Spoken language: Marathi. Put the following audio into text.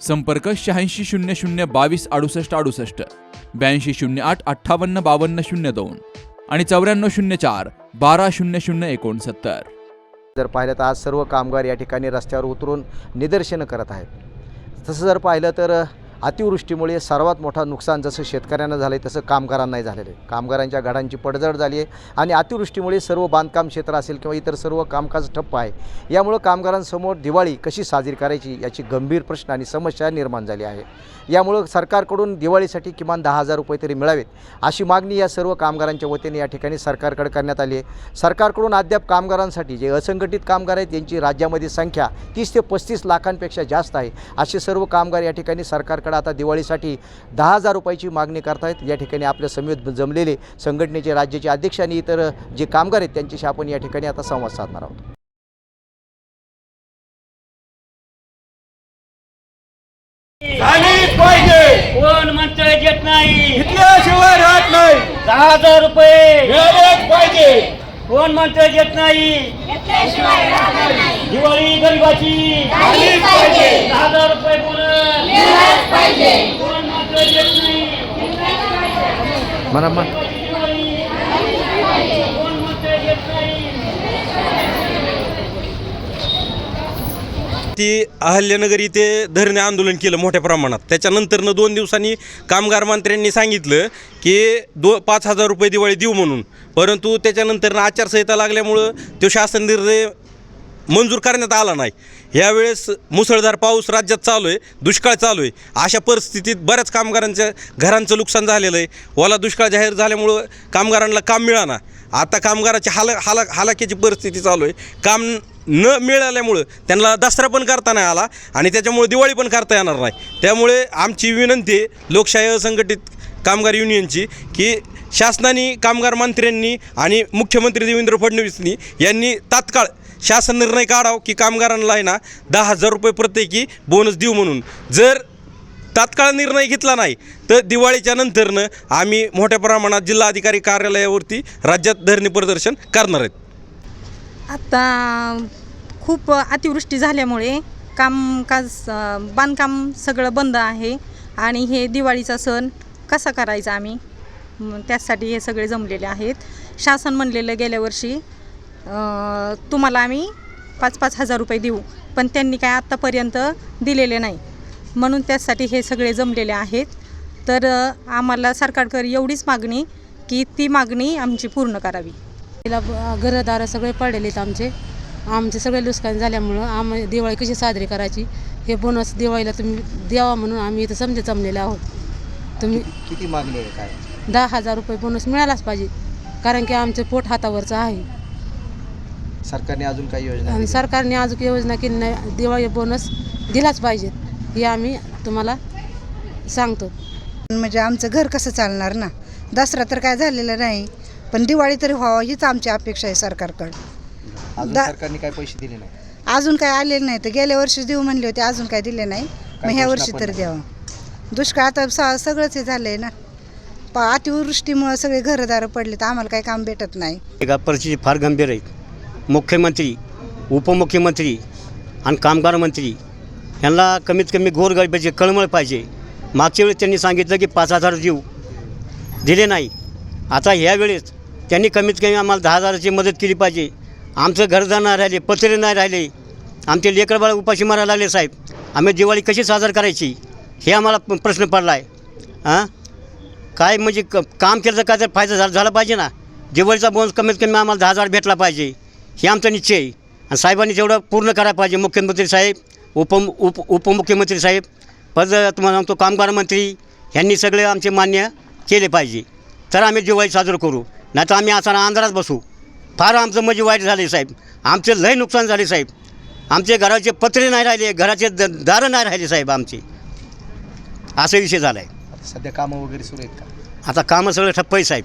संपर्क शहाऐंशी शून्य शून्य बावीस अडुसष्ट अडुसष्ट ब्याऐंशी शून्य आठ अठ्ठावन्न बावन्न शून्य दोन आणि चौऱ्याण्णव शून्य चार बारा शून्य शून्य एकोणसत्तर. जर पाहिलं तर आज सर्व कामगार या ठिकाणी रस्त्यावर उतरून निदर्शनं करत आहेत. तसं जर पाहिलं तर अतिवृष्टीमुळे सर्वात मोठा नुकसान जसं शेतकऱ्यांना झालं आहे तसं कामगारांनाही झालेलं आहे. कामगारांच्या घडांची पडझड झाली आहे आणि अतिवृष्टीमुळे सर्व बांधकाम क्षेत्र असेल किंवा इतर सर्व कामकाज ठप्प आहे. यामुळं कामगारांसमोर दिवाळी कशी साजरी करायची याची गंभीर प्रश्न आणि समस्या निर्माण झाली आहे. यामुळं सरकारकडून दिवाळीसाठी किमान दहा हजार रुपये तरी मिळावेत अशी मागणी या सर्व कामगारांच्या वतीने या ठिकाणी सरकारकडे करण्यात आली आहे. सरकारकडून अद्याप कामगारांसाठी जे असंघटित कामगार आहेत यांची राज्यामध्ये संख्या तीस ते पस्तीस लाखांपेक्षा जास्त आहे असे सर्व कामगार या ठिकाणी सरकारकडे आता दिवाळीसाठी दहा हजार रुपयाची मागणी करतायत. या ठिकाणी आपल्या समेत जमलेले संघटनेचे राज्याचे अध्यक्ष आणि इतर जे कामगार आहेत त्यांच्याशी आपण या ठिकाणी आता संवाद साधणार आहोत. कोण म्हणतोय देत नाही. घेतल्याशिवाय राहत नाही. दहा हजार रुपये. मिळालेच पाहिजे. कोण म्हणतोय देत नाही. दिवाळी गरीबाची. दहा हजार रुपये बोनस. म्हणा मग ती अहल्यानगर इथे धरणे आंदोलन केलं मोठ्या प्रमाणात. त्याच्यानंतरनं दोन दिवसांनी कामगार मंत्र्यांनी सांगितलं की दो पाच हजार रुपये दिवाळी देऊ म्हणून. परंतु त्याच्यानंतरनं आचारसंहिता लागल्यामुळं तो शासन निर्णय मंजूर करण्यात आला नाही. यावेळेस मुसळधार पाऊस राज्यात चालू आहे दुष्काळ चालू आहे. अशा परिस्थितीत बऱ्याच कामगारांच्या घरांचं नुकसान झालेलं आहे. ओला दुष्काळ जाहीर झाल्यामुळं कामगारांना काम मिळाना. आता कामगाराची हाल हाला हालाकीची परिस्थिती चालू आहे. काम न मिळाल्यामुळं त्यांना दसरा पण करता नाही आला आणि त्याच्यामुळे दिवाळी पण करता येणार नाही. त्यामुळे आमची विनंती आहे लोकशाही असंघटित कामगार युनियनची की शासनाने कामगार मंत्र्यांनी आणि मुख्यमंत्री देवेंद्र फडणवीसनी यांनी तात्काळ शासन निर्णय काढावं की कामगारांना आहे ना दहा हजार रुपये प्रत्येकी बोनस देऊ म्हणून. जर तात्काळ निर्णय घेतला नाही तर दिवाळीच्या नंतरनं आम्ही मोठ्या प्रमाणात जिल्हाधिकारी कार्यालयावरती राज्यात धरणे प्रदर्शन करणार आहेत. आता खूप अतिवृष्टी झाल्यामुळे कामकाज बांधकाम सगळं बंद आहे आणि हे दिवाळीचा सण कसा करायचा आम्ही? त्यासाठी हे सगळे जमलेले आहेत. शासन म्हणलेलं गेल्या वर्षी तुम्हाला आम्ही पाच पाच हजार रुपये देऊ. पण त्यांनी काय आत्तापर्यंत दिलेले नाही. म्हणून त्यासाठी हे सगळे जमलेले आहेत. तर आम्हाला सरकारकडे एवढीच मागणी की ती मागणी आमची पूर्ण करावी. तिला घरदार सगळे पडलेले आहेत आमचे. आमचे सगळे नुकसान झाल्यामुळं आम दिवाळी कशी साजरी करायची? हे बोनस दिवाळीला तुम्ही द्यावा म्हणून आम्ही इथं समजे जमलेले आहोत. तुम्ही किती मागणी आहे काय? दहा हजार रुपये बोनस मिळालाच पाहिजे. कारण की आमचं पोट हातावरचं आहे. सरकारने अजून काही योजना आणि सरकारने अजून योजना केली नाही. दिवाळी बोनस दिलाच पाहिजे. हे आम्ही तुम्हाला सांगतो. म्हणजे आमचं घर कसं चालणार ना? दसरा तर काय झालेलं नाही पण दिवाळी तरी व्हावं हीच आमची अपेक्षा आहे सरकारकडं. अजून दा- सरकारने काही पैसे दिले नाही? अजून काय आलेलं नाही तर गेल्या वर्षी देऊ म्हणले होते अजून काय दिले नाही मग ह्या वर्षी तर नाही. द्यावं. दुष्काळ आता स- सगळंच हे झालंय ना. प अतिवृष्टीमुळं सगळे घरदार पडले तर आम्हाला काही काम भेटत नाही. एका परिस्थिती फार गंभीर आहे. मुख्यमंत्री उपमुख्यमंत्री आणि कामगार मंत्री यांना कमीत कमी गोरगरिबाची कळमळ पाहिजे. मागच्या वेळेस त्यांनी सांगितलं की पाच हजार देऊ दिले नाही. आता ह्यावेळेस त्यांनी कमीत कमी आम्हाला दहा हजाराची मदत केली पाहिजे. आमचं घरदार नाही राहिले पत्रे नाही राहिले. आमचे लेकरबाळ उपाशी मारायला लागले साहेब. आम्ही दिवाळी कशी साजरी करायची? हे आम्हाला प- प्रश्न पडला आहे हां काय म्हणजे क काम केलं तर काय तर फायदा झाला झाला पाहिजे ना? दिवाळीचा बोनस कमीत कमी आम्हाला दहा हजार भेटला पाहिजे. हे आमचा निश्चय. आहे आणि साहेबांनी तेवढं पूर्ण करायला पाहिजे मुख्यमंत्री साहेब उप उप उपमुख्यमंत्री साहेब परत तुम्हाला सांगतो कामगार मंत्री ह्यांनी सगळे आमचे मान्य केले पाहिजे. तर आम्ही दिवाळी साजरं करू. नाही तर आम्ही असा अंधारात बसू. फार आमचं म्हणजे वाईट झाले साहेब. आमचे लय नुकसान झाले साहेब. आमचे घराचे पत्रे नाही राहिले घराचे द दारं नाही राहिले साहेब आमचे. असा विषय झाला आहे सध्या कामं वगैरे सुरू आहेत का? आता कामं सगळं ठप्प आहे साहेब.